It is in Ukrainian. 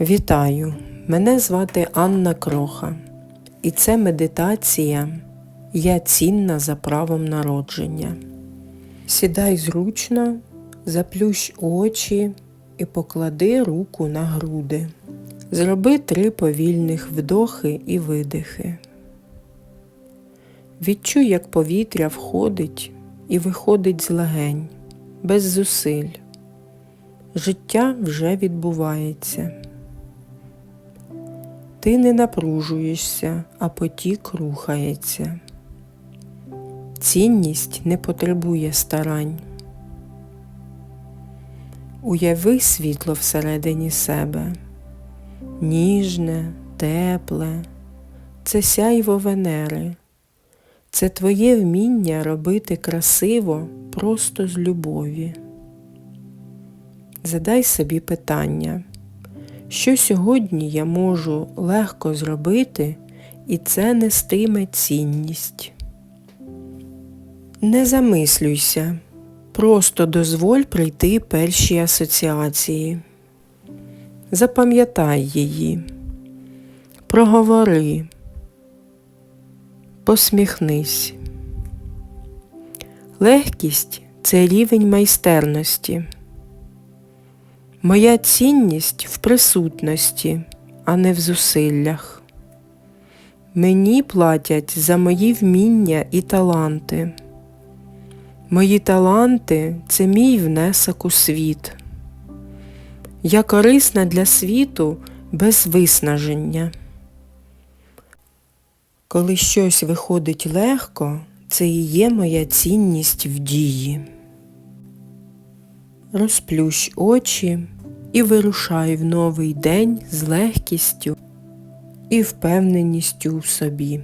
Вітаю! Мене звати Анна Кроха, і це медитація Я цінна за правом народження. Сідай зручно, заплющ очі і поклади руку на груди. Зроби три повільних вдохи і видихи. Відчуй, як повітря входить і виходить з легень, без зусиль. Життя вже відбувається. Ти не напружуєшся, а потік рухається. Цінність не потребує старань. Уяви світло всередині себе, ніжне, тепле, це сяйво Венери, це твоє вміння робити красиво просто з любові. Задай собі питання, що сьогодні я можу легко зробити, і це нестиме цінність. Не замислюйся, просто дозволь прийти перші асоціації. Запам'ятай її, проговори, посміхнись. Легкість це рівень майстерності. Моя цінність в присутності, а не в зусиллях. Мені платять за мої вміння і таланти. Мої таланти це мій внесок у світ. Я корисна для світу без виснаження. Коли щось виходить легко, це і є моя цінність в дії. Розплющ очі і вирушай в новий день з легкістю і впевненістю в собі.